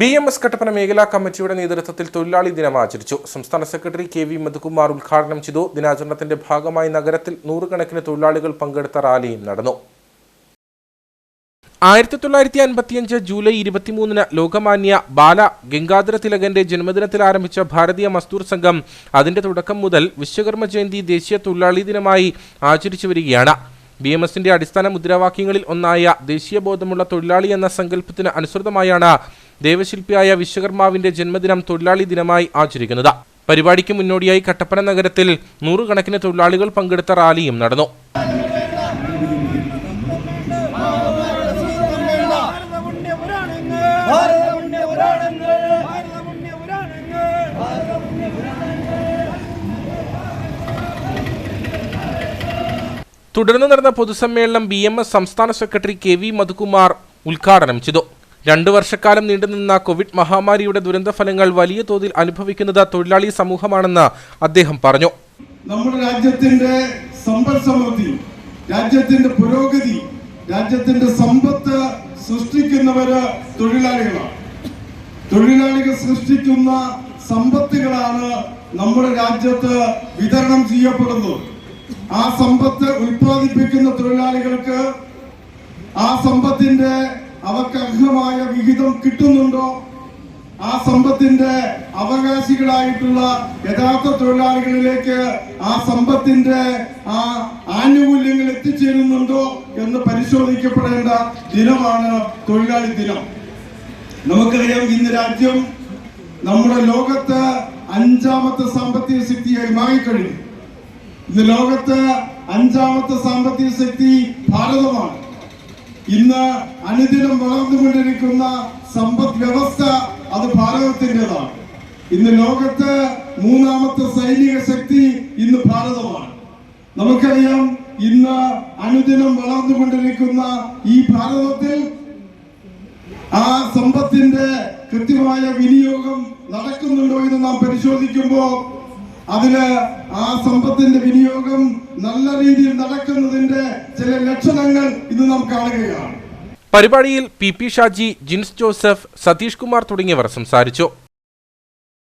B M S Kattappana മേഖലാ കമ്മിറ്റിയുടെ നേതൃത്വത്തിൽ തൊഴിലാളി ദിനം ആചരിച്ചു. സംസ്ഥാന സെക്രട്ടറി കെ വി മധുകുമാർ ഉദ്ഘാടനം ചെയ്തു. ദിനാചരണത്തിന്റെ ഭാഗമായി നഗരത്തിൽ നൂറുകണക്കിന് തൊഴിലാളികൾ പങ്കെടുത്ത റാലിയും നടന്നു. ആയിരത്തി തൊള്ളായിരത്തി അൻപത്തിയഞ്ച് ജൂലൈ ഇരുപത്തിമൂന്നിന് ലോകമാന്യ ബാല ഗംഗാധര തിലകന്റെ ജന്മദിനത്തിൽ ആരംഭിച്ച ഭാരതീയ മസ്തൂർ സംഘം അതിന്റെ തുടക്കം മുതൽ വിശ്വകർമ്മ ജയന്തി ദേശീയ തൊഴിലാളി ദിനമായി ആചരിച്ചു വരികയാണ്. ബി എം എസിന്റെ അടിസ്ഥാന മുദ്രാവാക്യങ്ങളിൽ ഒന്നായ ദേശീയ ബോധമുള്ള തൊഴിലാളി എന്ന സങ്കല്പത്തിന് അനുസൃതമായാണ് ദേവശില്പിയായ വിശ്വകർമാവിന്റെ ജന്മദിനം തൊഴിലാളി ദിനമായി ആചരിക്കുന്നത്. പരിപാടിക്ക് മുന്നോടിയായി കട്ടപ്പന നഗരത്തിൽ നൂറുകണക്കിന് തൊഴിലാളികൾ പങ്കെടുത്ത റാലിയും നടന്നു. തുടർന്ന് നടന്ന പൊതുസമ്മേളനം ബി എം എസ് സംസ്ഥാന സെക്രട്ടറി കെ വി മധുകുമാർ ഉദ്ഘാടനം ചെയ്തു. രണ്ടു വർഷക്കാലം നീണ്ടുനിന്ന കോവിഡ് മഹാമാരിയുടെ ദുരന്ത ഫലങ്ങൾ വലിയ തോതിൽ അനുഭവിക്കുന്നത് തൊഴിലാളി സമൂഹമാണെന്ന് അദ്ദേഹം പറഞ്ഞു. നമ്മുടെ രാജ്യത്തിന്റെ സമ്പൽ സമൃദ്ധി രാജ്യത്തിന്റെ പുരോഗതി രാജ്യത്തിന്റെ സമ്പത്ത് സൃഷ്ടിക്കുന്നവര് തൊഴിലാളികളാണ്. തൊഴിലാളികൾ സൃഷ്ടിക്കുന്ന സമ്പത്തുകളാണ് നമ്മുടെ രാജ്യത്ത് വിതരണം ചെയ്യപ്പെടുന്നത്. ആ സമ്പത്ത് ഉൽപ്പാദിപ്പിക്കുന്ന തൊഴിലാളികൾക്ക് ആ സമ്പത്തിന്റെ അവർക്ക് അർഹമായ വിഹിതം കിട്ടുന്നുണ്ടോ? ആ സമ്പത്തിന്റെ അവകാശികളായിട്ടുള്ള യഥാർത്ഥ തൊഴിലാളികളിലേക്ക് ആ സമ്പത്തിന്റെ ആ ആനുകൂല്യങ്ങൾ എത്തിച്ചേരുന്നുണ്ടോ എന്ന് പരിശോധിക്കപ്പെടേണ്ട ദിനമാണ് തൊഴിലാളി ദിനം. നമുക്കറിയാം ഇന്ന് രാജ്യം നമ്മുടെ ലോകത്ത് അഞ്ചാമത്തെ സാമ്പത്തിക ശക്തിയായി മാറിക്കഴിഞ്ഞു. ഇന്ന് ലോകത്ത് അഞ്ചാമത്തെ സാമ്പത്തിക ശക്തി ഭാരതമാണ്. ഇന്ന് അനുദിനം വളർന്നുകൊണ്ടിരിക്കുന്ന സമ്പദ് വ്യവസ്ഥ അത് ഭാരതത്തിന്റെതാണ്. ഇന്ന് ലോകത്ത് മൂന്നാമത്തെ സൈനിക ശക്തി ഇന്ന് ഭാരതമാണ്. നമുക്കറിയാം ഇന്ന് അനുദിനം വളർന്നുകൊണ്ടിരിക്കുന്ന ഈ ഭാരതത്തിൽ ആ സമ്പത്തിന്റെ കൃത്യമായ വിനിയോഗം നടക്കുന്നുണ്ടോ എന്ന് നാം പരിശോധിക്കുമ്പോൾ അതിന് ആ സമ്പത്തിന്റെ വിനിയോഗം നല്ല രീതിയിൽ നടക്കുന്നതിന്റെ ചില ലക്ഷണങ്ങൾ ഇന്ന് നാം കാണുകയാണ്. പരിപാടിയിൽ പി പി ഷാജി ജിൻസ് ജോസഫ് സതീഷ് കുമാർ തുടങ്ങിയവർ സംസാരിച്ചു.